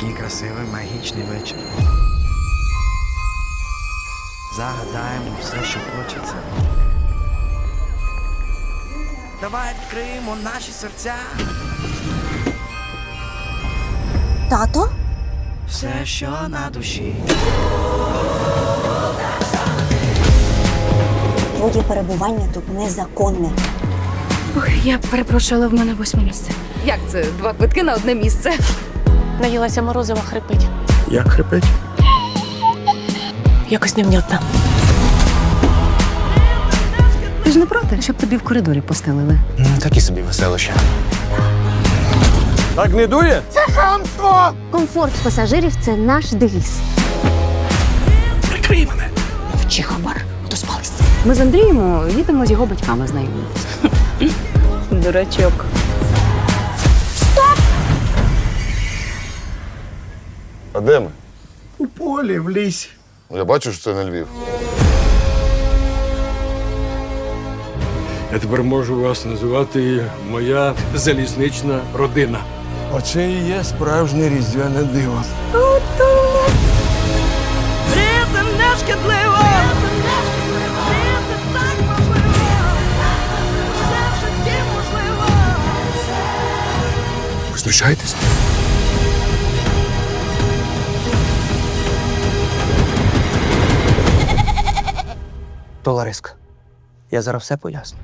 Який красивий магічний вечір. Загадаємо все, що хочеться. Давай відкриємо наші серця. Тато? Все, що на душі. Твоє перебування тут незаконне. Ой, я перепрошую, але в мене восьме місце. Як це? Два квитки на одне місце. Наїлася морозива хрипить. Як хрипить? Якось невнятно. Ти ж не проти, щоб тобі в коридорі постелили. Такі собі веселища. Так не дує? Комфорт пасажирів це наш девіз. Прикрий мене. Вчи хабар, то спались. Ми з Андрієм їдемо з його батьками знайомитися. Дурачок. А де ми? У полі, в лісі. Я бачу, що це не Львів. Я тепер можу вас називати моя залізнична родина. Оце і є справжнє різдвяне диво. Ви знущаєтесь? То я зараз все поясню.